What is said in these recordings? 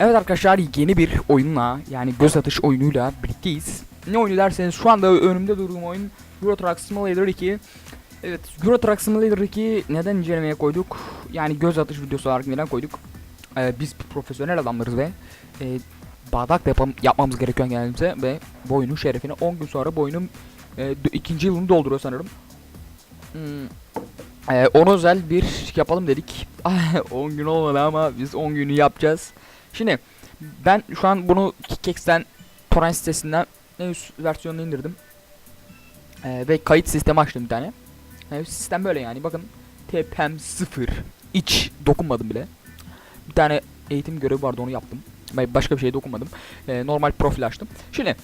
Evet arkadaşlar yeni bir oyunla yani göz atış oyunuyla birlikteyiz. Ne oyunu derseniz şu anda önümde durduğum oyun Euro Truck Simulator 2. Evet Euro Truck Simulator 2 neden incelemeye koyduk? Yani göz atış videosu olarak neden koyduk? Ee, biz profesyonel adamlarız ve e, bardak da yapam- yapmamız gerekiyor kendimize ve bu oyunun şerefine 10 gün sonra bu e, ikinci yılını dolduruyor sanırım. Hmm. Ee, ona özel bir yapalım dedik. 10 gün olmadı ama biz 10 günü yapacağız. Şimdi ben şu an bunu Kix'ten torrent sitesinden en üst versiyonunu indirdim. Ee, ve kayıt sistemi açtım bir tane. Ee, sistem böyle yani bakın TPM 0 hiç dokunmadım bile. Bir tane eğitim görevi vardı onu yaptım. Ben başka bir şeye dokunmadım. Ee, normal profil açtım. Şimdi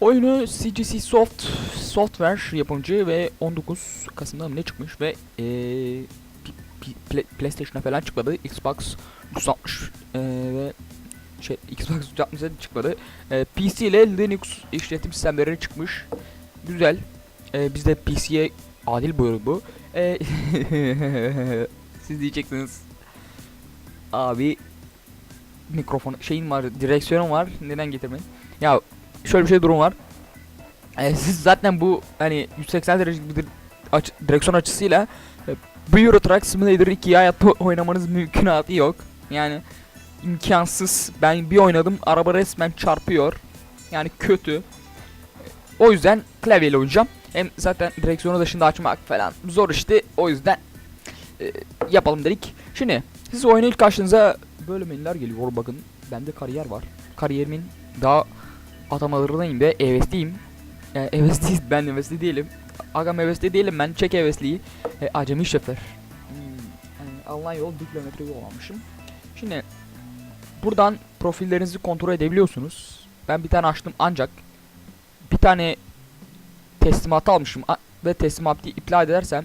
oyunu CGC Soft Software yapımcı ve 19 Kasım'da ne çıkmış ve ee, PlayStation'a falan çıkmadı. Xbox 360 ee, ve şey Xbox 360'a çıkmadı. Ee, PC ile Linux işletim sistemleri çıkmış. Güzel. Ee, bizde PC'ye adil bu bu. Ee, siz diyeceksiniz. Abi mikrofon şeyin var, direksiyonun var. Neden getirmeyin? Ya şöyle bir şey durum var. Ee, siz zaten bu hani 180 derecelik bir direksiyon açısıyla e, bu Euro Truck Simulator 2'yi hayatta oynamanız mümkünatı yok. Yani imkansız. Ben bir oynadım araba resmen çarpıyor. Yani kötü. O yüzden klavyeyle oynayacağım. Hem zaten direksiyonu dışında açmak falan zor işte. O yüzden e, yapalım dedik. Şimdi siz oyuna ilk karşınıza böyle menüler geliyor. Bakın bende kariyer var. Kariyerimin daha atamalarındayım ve hevesliyim. E, hevesliyiz ben hevesli değilim. Agam hevesli değilim ben çek hevesliyi. E, acemi şoför. Hmm, yani Alman yol diplometri olmamışım. Şimdi buradan profillerinizi kontrol edebiliyorsunuz. Ben bir tane açtım ancak bir tane teslimatı almışım a- ve teslimatı iptal edersem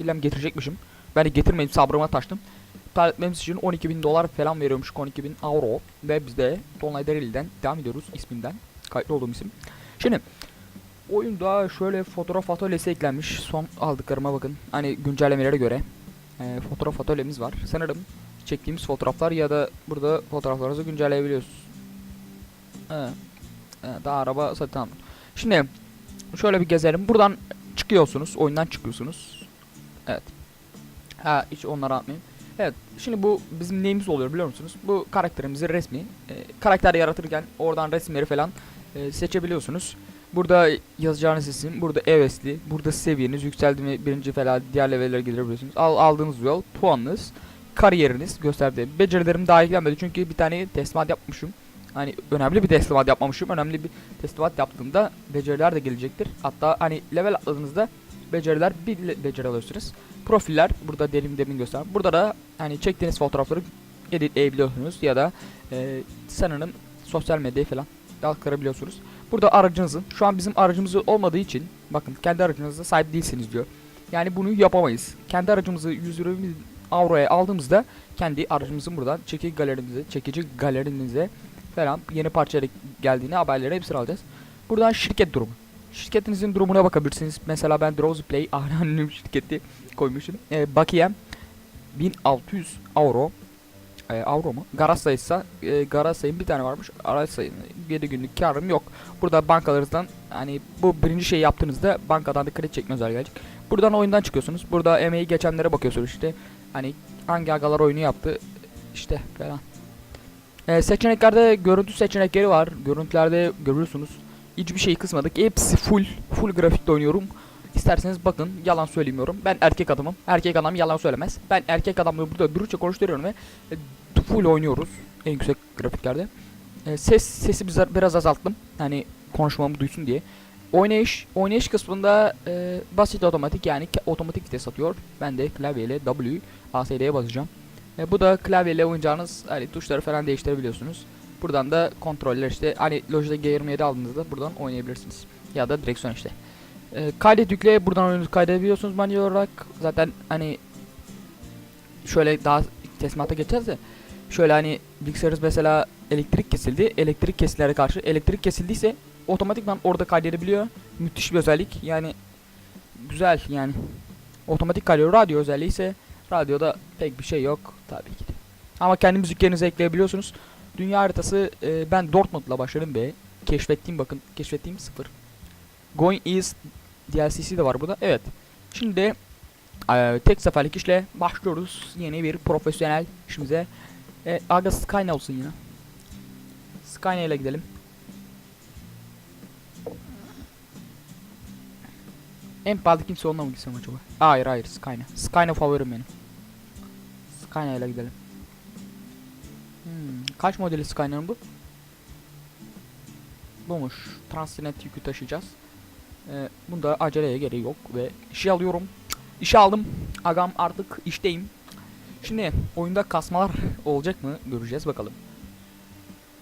ilem getirecekmişim. Ben de getirmeyip sabrıma taştım. İptal etmemiz için 12.000 dolar falan veriyormuş 12.000 euro ve biz de Donlay Dereli'den devam ediyoruz isminden. Kayıtlı olduğum isim. Şimdi oyunda şöyle fotoğraf atölyesi eklenmiş. Son aldıklarıma bakın. Hani güncellemelere göre e, fotoğraf atölyemiz var. Sanırım çektiğimiz fotoğraflar ya da burada fotoğraflarınızı güncelleyebiliyoruz. Evet. Daha araba satın aldım. Şimdi şöyle bir gezelim. Buradan çıkıyorsunuz. Oyundan çıkıyorsunuz. Evet. Ha hiç onları atmayayım. Evet. Şimdi bu bizim neyimiz oluyor biliyor musunuz? Bu karakterimizin resmi. Ee, karakter yaratırken oradan resimleri falan e, seçebiliyorsunuz. Burada yazacağınız isim, burada evesli, burada seviyeniz yükseldi mi birinci falan diğer levellere gidebiliyorsunuz. Al, aldığınız yol, puanınız, kariyeriniz gösterdi. Becerilerim daha eklenmedi çünkü bir tane teslimat yapmışım. Hani önemli bir teslimat yapmamışım. Önemli bir teslimat yaptığımda beceriler de gelecektir. Hatta hani level atladığınızda beceriler bir beceri alıyorsunuz. Profiller burada derin demin göster. Burada da hani çektiğiniz fotoğrafları editleyebiliyorsunuz ya da e, sanırım sosyal medyaya falan aktarabiliyorsunuz. Burada aracınızın şu an bizim aracımız olmadığı için bakın kendi aracınıza sahip değilsiniz diyor. Yani bunu yapamayız. Kendi aracımızı 100 euro avroya aldığımızda kendi aracımızın buradan çekici galerimize, çekici galerimize falan yeni parça geldiğini haberleri hepsini alacağız. Buradan şirket durumu. Şirketinizin durumuna bakabilirsiniz. Mesela ben Drowsy Play anonim şirketi koymuşum. Ee, bakiyem 1600 euro. Ee, avro mu? Garaj sayısı e, garaj bir tane varmış. Araç sayım 7 günlük karım yok. Burada bankalarınızdan hani bu birinci şeyi yaptığınızda bankadan da kredi çekme özelliği gelecek. Buradan oyundan çıkıyorsunuz. Burada emeği geçenlere bakıyorsunuz işte. Hani hangi agalar oyunu yaptı işte falan. Ee, seçeneklerde görüntü seçenekleri var. Görüntülerde görüyorsunuz. Hiçbir şey kısmadık. Hepsi full. Full grafikte oynuyorum. İsterseniz bakın yalan söylemiyorum. Ben erkek adamım. Erkek adam yalan söylemez. Ben erkek adamla burada dürüstçe konuşturuyorum ve e, full oynuyoruz. En yüksek grafiklerde. E, ses sesi biraz azalttım. Hani konuşmamı duysun diye. Oynayış, oynayış kısmında e, basit otomatik yani otomatik vites atıyor. Ben de klavyeyle W, ASD'ye basacağım. E, bu da klavyeyle oynayacağınız hani tuşları falan değiştirebiliyorsunuz. Buradan da kontroller işte hani Logitech G27 aldığınızda buradan oynayabilirsiniz. Ya da direksiyon işte. E, kaydet yükle buradan oyununuzu kaydedebiliyorsunuz manuel olarak. Zaten hani şöyle daha teslimata geçeceğiz de şöyle hani bilgisayarınız mesela elektrik kesildi. Elektrik kesilere karşı elektrik kesildiyse otomatikman orada kaydedebiliyor. Müthiş bir özellik. Yani güzel yani. Otomatik kaydediyor. Radyo özelliği ise radyoda pek bir şey yok tabii ki. de. Ama kendi müziklerinizi ekleyebiliyorsunuz. Dünya haritası e, ben Dortmund'la başladım be. Keşfettiğim bakın. Keşfettiğim sıfır. Going East DLC'si de var burada. Evet. Şimdi e, tek seferlik işle başlıyoruz. Yeni bir profesyonel işimize. E, aga Skyne olsun yine. Skyne ile gidelim. En pahalı kimse onunla mı gitsem acaba? Hayır hayır Skyne. Skyne favorim benim. Skyne ile gidelim. Hmm, kaç modeli Skyne'ın bu? Bumuş. Transnet yükü taşıyacağız. Ee, bunda aceleye gereği yok ve işe alıyorum. İşe aldım. Agam artık işteyim. Şimdi oyunda kasmalar olacak mı göreceğiz bakalım.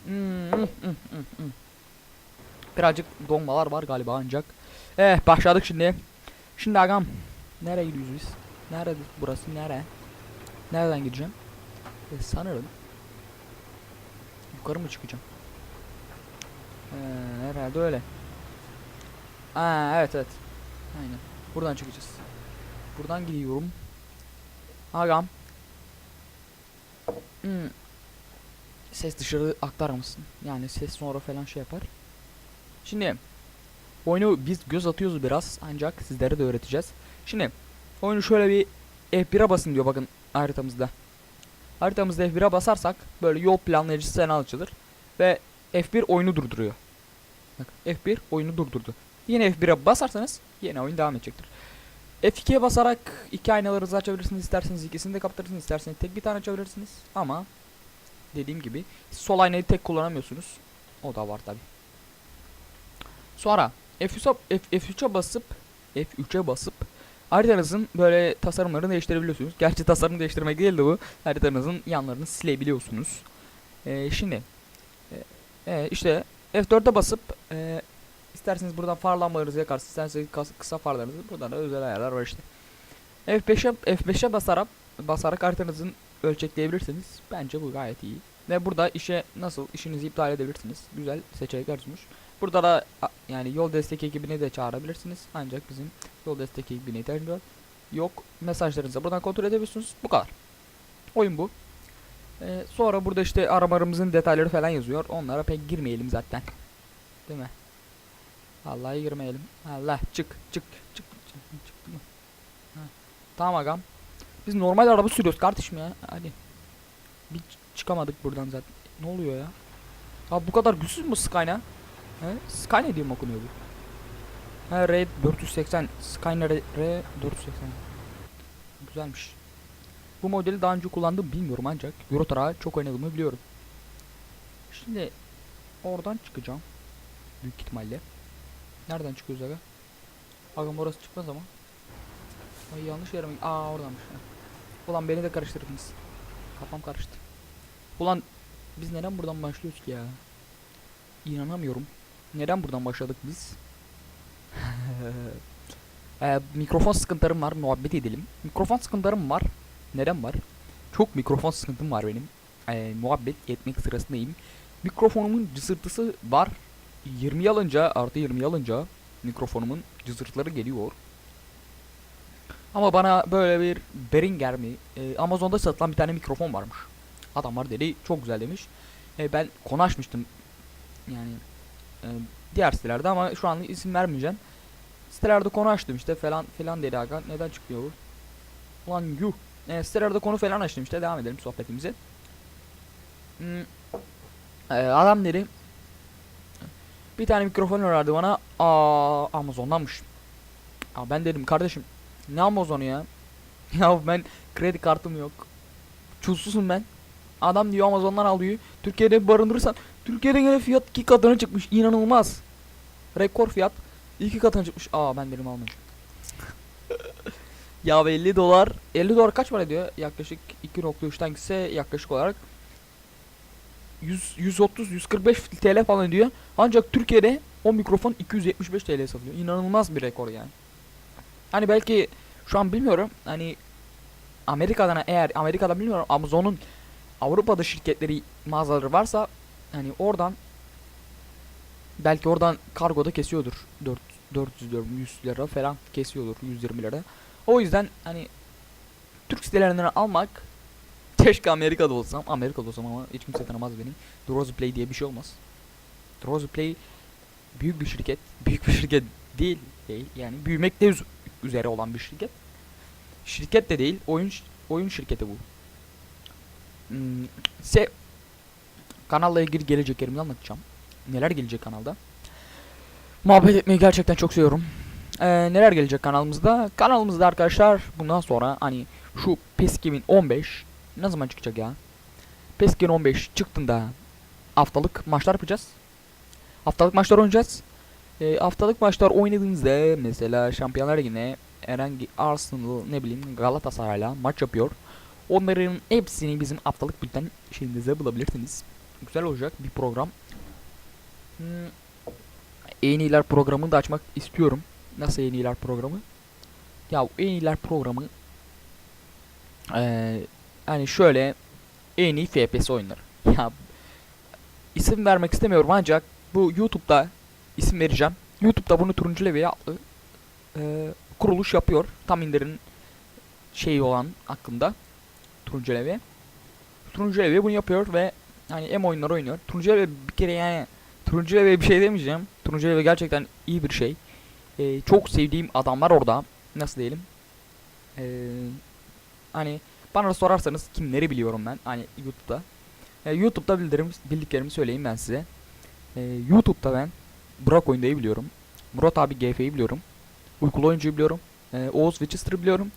Hmm, hmm, hmm. Birazcık donmalar var galiba ancak. Eh başladık şimdi. Şimdi agam nereye gidiyoruz biz? Nerede burası nere? Nereden gideceğim? E, sanırım yukarı mı çıkacağım? Ee, herhalde öyle. Aa evet evet. Aynen. Buradan çıkacağız. Buradan gidiyorum. Agam. Hmm. Ses dışarı aktar mısın? Yani ses sonra falan şey yapar. Şimdi oyunu biz göz atıyoruz biraz ancak sizlere de öğreteceğiz. Şimdi oyunu şöyle bir F1'e basın diyor bakın haritamızda. Haritamızda F1'e basarsak böyle yol planlayıcısı sana açılır ve F1 oyunu durduruyor. Bak F1 oyunu durdurdu. Yine F1'e basarsanız yine oyun devam edecektir. F2'ye basarak iki aynalarınızı açabilirsiniz. isterseniz ikisini de kapatırsınız. isterseniz tek bir tane açabilirsiniz. Ama dediğim gibi sol aynayı tek kullanamıyorsunuz. O da var tabi. Sonra F3'e F- F3'e basıp F3'e basıp haritanızın böyle tasarımlarını değiştirebiliyorsunuz. Gerçi tasarım değiştirmek değil de bu. Haritanızın yanlarını silebiliyorsunuz. Ee, şimdi e, işte F4'e basıp isterseniz buradan far lambalarınızı yakarsınız. isterseniz kısa farlarınızı buradan da özel ayarlar var işte. F5'e F5'e basarak basarak haritanızın ölçekleyebilirsiniz. Bence bu gayet iyi. Ve burada işe nasıl işinizi iptal edebilirsiniz. Güzel seçenekler sunmuş. Burada da yani yol destek ekibini de çağırabilirsiniz. Ancak bizim yol destek ekibine ihtiyacımız var. Yok. Mesajlarınızı buradan kontrol edebiliyorsunuz. Bu kadar. Oyun bu. Ee, sonra burada işte aramalarımızın detayları falan yazıyor. Onlara pek girmeyelim zaten. Değil mi? Vallahi girmeyelim. Allah çık çık çık çık mı? Ha. Tamam agam. Biz normal araba sürüyoruz kardeşim ya. Hadi. Bir çıkamadık buradan zaten. Ne oluyor ya? Abi bu kadar güçsüz mü Skyna? He? Skyna diye okunuyor bu? Ha R 480. Skyna R, R 480. Güzelmiş. Bu modeli daha önce kullandım bilmiyorum ancak Euro çok oynadığımı biliyorum. Şimdi oradan çıkacağım. Büyük ihtimalle. Nereden çıkıyoruz aga? Aga orası çıkmaz ama. Ay yanlış yere mi? Aa oradanmış. Ulan beni de karıştırdınız. Kafam karıştı. Ulan biz neden buradan başlıyoruz ki ya? İnanamıyorum. Neden buradan başladık biz? Ee, mikrofon sıkıntılarım var. Muhabbet edelim. Mikrofon sıkıntılarım var. Neden var? Çok mikrofon sıkıntım var benim. Ee, muhabbet etmek sırasındayım. Mikrofonumun cısırtısı var. 20 alınca artı 20 alınca mikrofonumun cızırtları geliyor. Ama bana böyle bir Behringer mi? e, Amazon'da satılan bir tane mikrofon varmış. Adamlar dedi çok güzel demiş. E, ben konuşmuştum. Yani e, diğer sitelerde ama şu an isim vermeyeceğim. Sitelerde konu açtım işte falan filan dedi aga. Neden çıkıyor bu? Ulan yuh. E, sitelerde konu falan açtım işte devam edelim sohbetimize. Hmm. E, adam dedi bir tane mikrofon verdi bana. Aa Amazon'danmış. Aa, ben dedim kardeşim ne Amazon'u ya? ya ben kredi kartım yok. Çulsuzum ben. Adam diyor Amazon'dan alıyor. Türkiye'de barındırırsan Türkiye'de gene fiyat iki katına çıkmış. İnanılmaz. Rekor fiyat iki katına çıkmış. Aa ben dedim almayacağım. ya 50 dolar 50 dolar kaç para ediyor? Yaklaşık 2.3'ten gitse yaklaşık olarak 100 130 145 TL falan ediyor. Ancak Türkiye'de o mikrofon 275 TL satılıyor. İnanılmaz bir rekor yani. Hani belki şu an bilmiyorum. Hani Amerika'dan eğer Amerika'da bilmiyorum Amazon'un Avrupa'da şirketleri mağazaları varsa hani oradan belki oradan kargoda kesiyordur. 4 400 diyorum 100 lira falan kesiyordur 120 lira. O yüzden hani Türk sitelerinden almak Keşke Amerika'da olsam. Amerika'da olsam ama hiç kimse tanımaz beni. Drozi Play diye bir şey olmaz. Drozi Play büyük bir şirket. Büyük bir şirket değil. değil. Yani büyümekte üz- üzere olan bir şirket. Şirket de değil. Oyun oyun şirketi bu. Hmm, se kanalla ilgili geleceklerimi anlatacağım. Neler gelecek kanalda. Muhabbet etmeyi gerçekten çok seviyorum. Ee, neler gelecek kanalımızda? Kanalımızda arkadaşlar bundan sonra hani şu PES 2015 ne zaman çıkacak ya? PES 2015 çıktığında haftalık maçlar yapacağız. Haftalık maçlar oynayacağız. Ee, haftalık maçlar oynadığınızda mesela Şampiyonlar Ligi'ne herhangi Arsenal ne bileyim Galatasaray'la maç yapıyor. Onların hepsini bizim haftalık bülten şeyinizde bulabilirsiniz. Güzel olacak bir program. Hmm, en iyiler programını da açmak istiyorum. Nasıl en iyiler programı? Ya en iyiler programı eee hani şöyle en iyi FPS oyunları. Ya isim vermek istemiyorum ancak bu YouTube'da isim vereceğim. YouTube'da bunu Turuncu Levye adlı eee, kuruluş yapıyor. Tam indirin şeyi olan hakkında. Turuncu Levye. Turuncu Levye bunu yapıyor ve hani hem oyunları oynuyor. Turuncu Levye bir kere yani Turuncu Levye bir şey demeyeceğim. Turuncu Levye gerçekten iyi bir şey. Eee, çok sevdiğim adamlar orada. Nasıl diyelim? Eee hani bana sorarsanız kimleri biliyorum ben hani YouTube'da. E, YouTube'da bildirim, bildiklerimi söyleyeyim ben size. E, YouTube'da ben Burak Oyunda'yı biliyorum. Murat abi GF'yi biliyorum. Uykulu Oyuncu'yu biliyorum. E, Oğuz Winchester'ı biliyorum.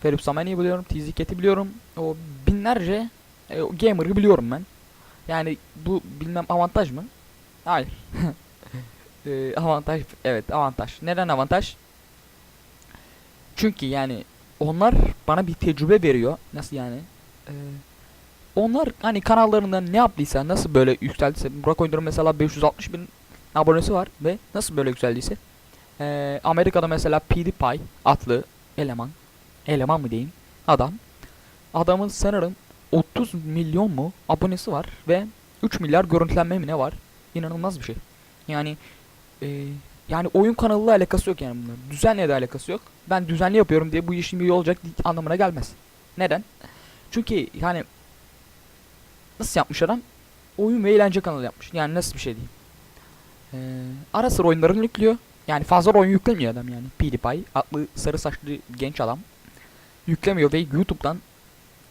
Ferup Samani'yi biliyorum. TZKet'i biliyorum. O binlerce e, gamer'ı biliyorum ben. Yani bu bilmem avantaj mı? Hayır. E, avantaj evet avantaj. Neden avantaj? Çünkü yani onlar bana bir tecrübe veriyor. Nasıl yani? Ee, onlar hani kanallarında ne yaptıysa nasıl böyle yükseldiyse Burak Oyuncu'nun mesela 560 bin abonesi var ve nasıl böyle yükseldiyse ee, Amerika'da mesela PewDiePie adlı eleman eleman mı diyeyim adam adamın sanırım 30 milyon mu abonesi var ve 3 milyar görüntülenme mi ne var inanılmaz bir şey yani ee, yani oyun kanalıyla alakası yok yani bunların. Düzenle de alakası yok. Ben düzenli yapıyorum diye bu işin iyi olacak anlamına gelmez. Neden? Çünkü yani nasıl yapmış adam? Oyun ve eğlence kanalı yapmış. Yani nasıl bir şey diyeyim. Ee, ara sıra oyunlarını yüklüyor. Yani fazla oyun yüklemiyor adam yani. PewDiePie adlı sarı saçlı genç adam. Yüklemiyor ve YouTube'dan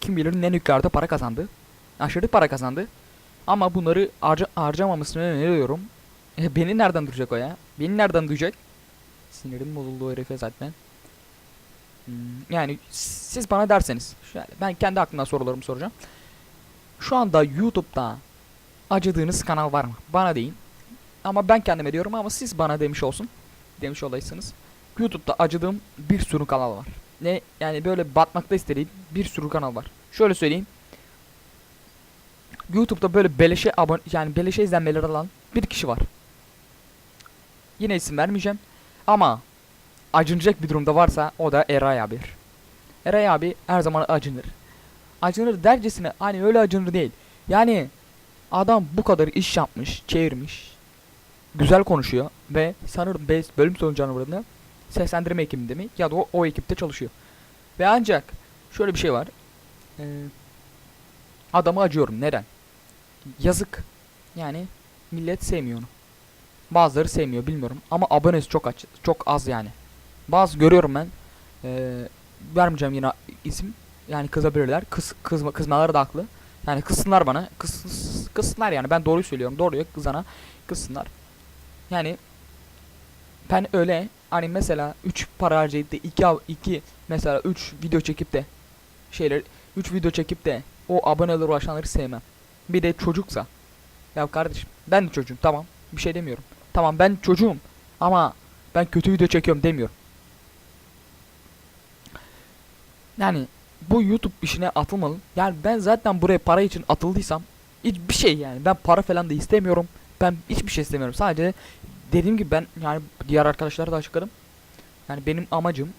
kim bilir ne miktarda para kazandı. Aşırı para kazandı. Ama bunları harca harcamamasını öneriyorum. E, beni nereden duyacak o ya? Beni nereden duyacak? Sinirim bozuldu o herife zaten. Hmm, yani siz bana derseniz. Şöyle, ben kendi aklımdan sorularımı soracağım. Şu anda YouTube'da acıdığınız kanal var mı? Bana deyin. Ama ben kendime diyorum ama siz bana demiş olsun. Demiş olaysınız. YouTube'da acıdığım bir sürü kanal var. Ne yani böyle batmakta istediğim bir sürü kanal var. Şöyle söyleyeyim. YouTube'da böyle beleşe abone yani beleşe izlenmeleri alan bir kişi var. Yine isim vermeyeceğim. Ama acınacak bir durumda varsa o da Eray abi. Eray abi her zaman acınır. Acınır dercesine hani öyle acınır değil. Yani adam bu kadar iş yapmış, çevirmiş. Güzel konuşuyor ve sanırım best bölüm sonu canavarında seslendirme ekibinde mi ya da o, o ekipte çalışıyor. Ve ancak şöyle bir şey var. Ee, adamı acıyorum. Neden? Yazık. Yani millet sevmiyor onu. Bazıları sevmiyor bilmiyorum ama abonesi çok aç çok az yani. Bazı görüyorum ben. Ee, vermeyeceğim yine isim. Yani kızabilirler. Kız kızma kızmaları da haklı. Yani kızsınlar bana. Kız kızsınlar yani ben doğruyu söylüyorum. Doğruyu kızana kızsınlar. Yani ben öyle hani mesela 3 para harcayıp da 2 2 mesela 3 video çekip de şeyler 3 video çekip de o abonelere ulaşanları sevmem. Bir de çocuksa. Ya kardeşim ben de çocuğum tamam. Bir şey demiyorum. Tamam ben çocuğum ama ben kötü video çekiyorum demiyorum. Yani bu YouTube işine atılmalı. Yani ben zaten buraya para için atıldıysam hiçbir şey yani ben para falan da istemiyorum. Ben hiçbir şey istemiyorum. Sadece dediğim gibi ben yani diğer arkadaşlara da açıkladım. Yani benim amacım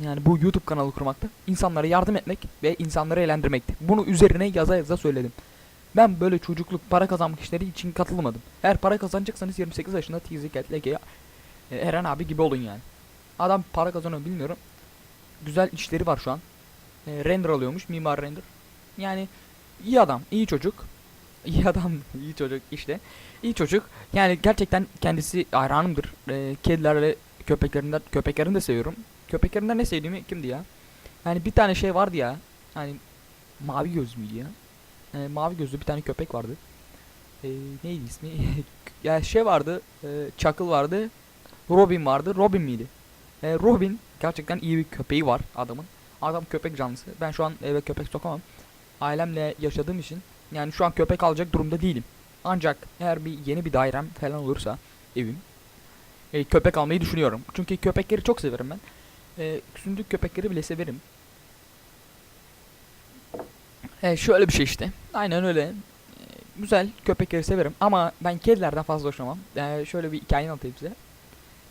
yani bu YouTube kanalı kurmakta insanlara yardım etmek ve insanları eğlendirmekti. Bunu üzerine yaza yaza söyledim. Ben böyle çocukluk para kazanmak işleri için katılmadım. Eğer para kazanacaksanız 28 yaşında TZ Cat Lege e, Eren abi gibi olun yani. Adam para kazanıyor bilmiyorum. Güzel işleri var şu an. E, render alıyormuş mimar render. Yani iyi adam, iyi çocuk. İyi adam, iyi çocuk işte. İyi çocuk. Yani gerçekten kendisi hayranımdır. Ee, kedilerle köpeklerinden köpeklerini de seviyorum. Köpeklerinden ne sevdiğimi kimdi ya? Yani bir tane şey vardı ya. Hani mavi göz müydü ya? Ee, mavi gözlü bir tane köpek vardı. Ee, neydi ismi? ya şey vardı. E, Chuckle vardı. Robin vardı. Robin miydi? Ee, Robin gerçekten iyi bir köpeği var adamın. Adam köpek canlısı. Ben şu an eve köpek sokamam. Ailemle yaşadığım için yani şu an köpek alacak durumda değilim. Ancak eğer bir yeni bir dairem falan olursa evim e, köpek almayı düşünüyorum. Çünkü köpekleri çok severim ben. E, sündük köpekleri bile severim. E, şöyle bir şey işte. Aynen öyle. E, güzel köpekleri severim ama ben kedilerden fazla hoşlanmam. E, şöyle bir hikaye anlatayım size.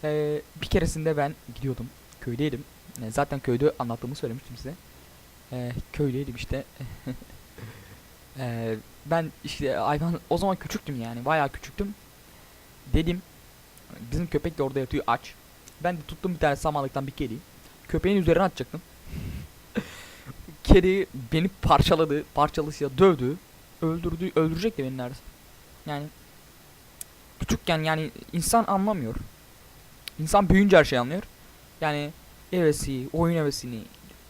E, bir keresinde ben gidiyordum. Köydeydim. E, zaten köyde anlattığımı söylemiştim size. E, köydeydim işte. E, ben işte hayvan o zaman küçüktüm yani bayağı küçüktüm. Dedim bizim köpek de orada yatıyor aç. Ben de tuttum bir tane samanlıktan bir kedi. Köpeğin üzerine atacaktım. Kedi beni parçaladı, parçalısıyla dövdü, öldürdü, öldürecekti beni neredeyse. Yani küçükken yani insan anlamıyor. İnsan büyüyünce her şeyi anlıyor. Yani hevesi, oyun hevesini,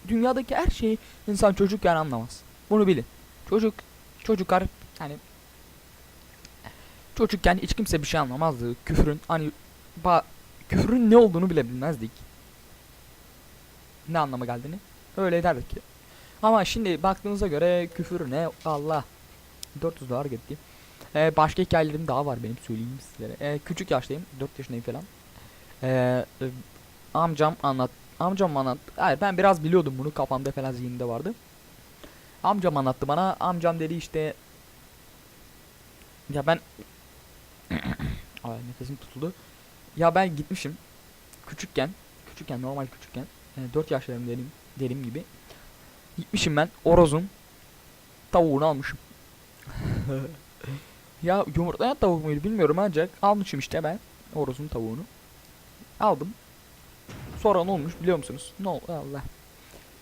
dünyadaki her şeyi insan çocukken anlamaz. Bunu bilin. Çocuk, çocuklar yani çocukken hiç kimse bir şey anlamazdı. Küfürün hani ba küfürün ne olduğunu bile bilmezdik. Ne anlama geldiğini. Öyle derdik ki. Ama şimdi baktığınıza göre küfür ne? Allah. 400 dolar gitti. Ee, başka hikayelerim daha var benim söyleyeyim sizlere. Ee, küçük yaştayım. 4 yaşındayım falan. Ee, e, amcam anlat. Amcam anlat. Hayır ben biraz biliyordum bunu kafamda falan zihnimde vardı. Amcam anlattı bana. Amcam dedi işte ya ben Ay nefesim tutuldu. Ya ben gitmişim küçükken, küçükken normal küçükken yani 4 yaşlarım dedim dediğim gibi gitmişim ben orozun tavuğunu almışım. ya yumurtlayan tavuk muydu bilmiyorum ancak almışım işte ben orozun tavuğunu. Aldım. Sonra ne olmuş biliyor musunuz? Ne oldu Allah.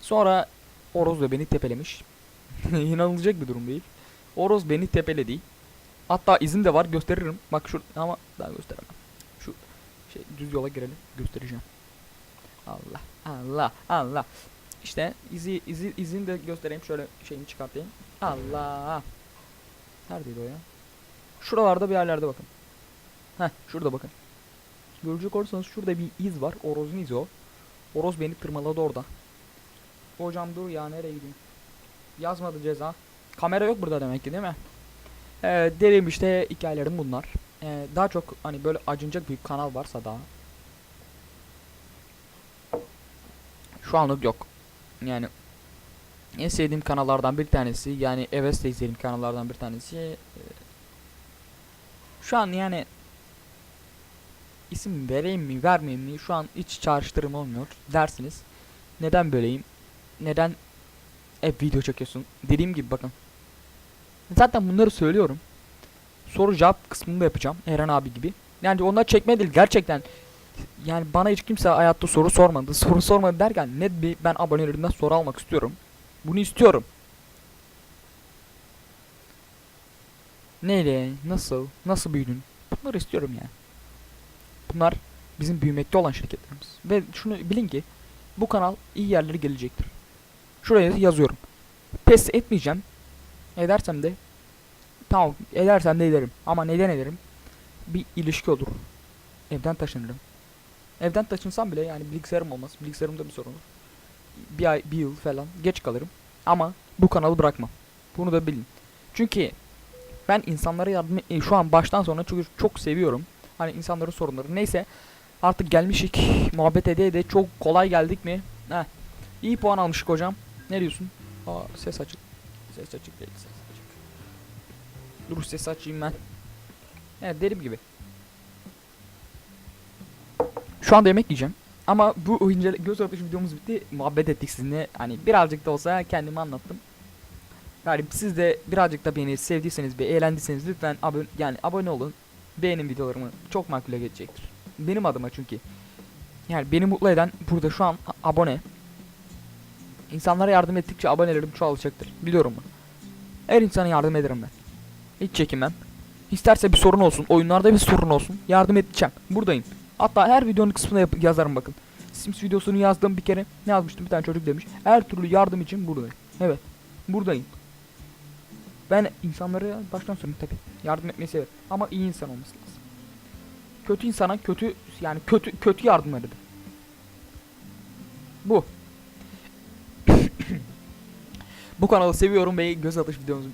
Sonra Oroz da beni tepelemiş. İnanılacak bir durum değil. Oroz beni tepeledi. Hatta izin de var gösteririm. Bak şu ama daha gösteremem. Şu şey düz yola girelim göstereceğim. Allah Allah Allah. İşte izi izi izini de göstereyim şöyle şeyini çıkartayım. Allah. Neredeydi o ya? Şuralarda bir yerlerde bakın. Heh şurada bakın. Görecek olursanız şurada bir iz var. Oroz'un izi o. Oroz beni tırmaladı orada. Hocam dur ya nereye gideyim? Yazmadı ceza. Kamera yok burada demek ki değil mi? Ee, derim işte hikayelerim bunlar. Ee, daha çok hani böyle acınacak bir kanal varsa daha. Şu anlık yok. Yani en sevdiğim kanallardan bir tanesi yani Eves'te izlediğim kanallardan bir tanesi. Ee, şu an yani isim vereyim mi vermeyeyim mi şu an hiç çağrıştırım olmuyor dersiniz. Neden böyleyim? Neden hep video çekiyorsun? Dediğim gibi bakın. Zaten bunları söylüyorum. Soru cevap kısmını da yapacağım. Eren abi gibi. Yani onlar çekme gerçekten. Yani bana hiç kimse hayatta soru sormadı. Soru sormadı derken net bir ben abonelerimden soru almak istiyorum. Bunu istiyorum. Neyle? Nasıl? Nasıl büyüdün? Bunları istiyorum yani. Bunlar bizim büyümekte olan şirketlerimiz. Ve şunu bilin ki bu kanal iyi yerlere gelecektir. Şuraya yazıyorum. Pes etmeyeceğim. Edersem de tamam edersem de ederim. Ama neden ederim? Bir ilişki olur. Evden taşınırım. Evden taşınsam bile yani bilgisayarım olmaz. Bilgisayarımda bir sorun olur. Bir ay, bir yıl falan geç kalırım. Ama bu kanalı bırakmam. Bunu da bilin. Çünkü ben insanlara yardım e, şu an baştan sona çok çok seviyorum. Hani insanların sorunları. Neyse artık gelmişik. Muhabbet ede de çok kolay geldik mi? Heh. İyi puan almışık hocam. Ne diyorsun? Aa ses açık. Ses açık değil ses açık. Dur ses açayım ben. Evet derim gibi. Şu anda yemek yiyeceğim. Ama bu oyuncu göz atışı videomuz bitti. Muhabbet ettik sizinle. Hani birazcık da olsa kendimi anlattım. Yani siz de birazcık da beni sevdiyseniz ve eğlendiyseniz lütfen abone yani abone olun. Beğenin videolarımı. Çok makbule geçecektir. Benim adıma çünkü. Yani beni mutlu eden burada şu an abone. İnsanlara yardım ettikçe abonelerim çoğalacaktır. Biliyorum bunu. Her insana yardım ederim ben. Hiç çekinmem. İsterse bir sorun olsun, oyunlarda bir sorun olsun. Yardım edeceğim. Buradayım. Hatta her videonun kısmına yap- yazarım bakın. Sims videosunu yazdım bir kere. Ne yazmıştım bir tane çocuk demiş. Her türlü yardım için buradayım. Evet. Buradayım. Ben insanları baştan söyleyeyim tabi. Yardım etmeyi severim. Ama iyi insan olması lazım. Kötü insana kötü yani kötü kötü yardım ederim. Bu. Bu kanalı seviyorum ve göz atış videomuz.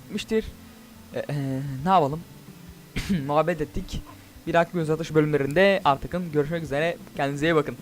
Ee, ne yapalım? Muhabbet ettik. Bir dahaki göz atış bölümlerinde artıkın görüşmek üzere. Kendinize iyi bakın.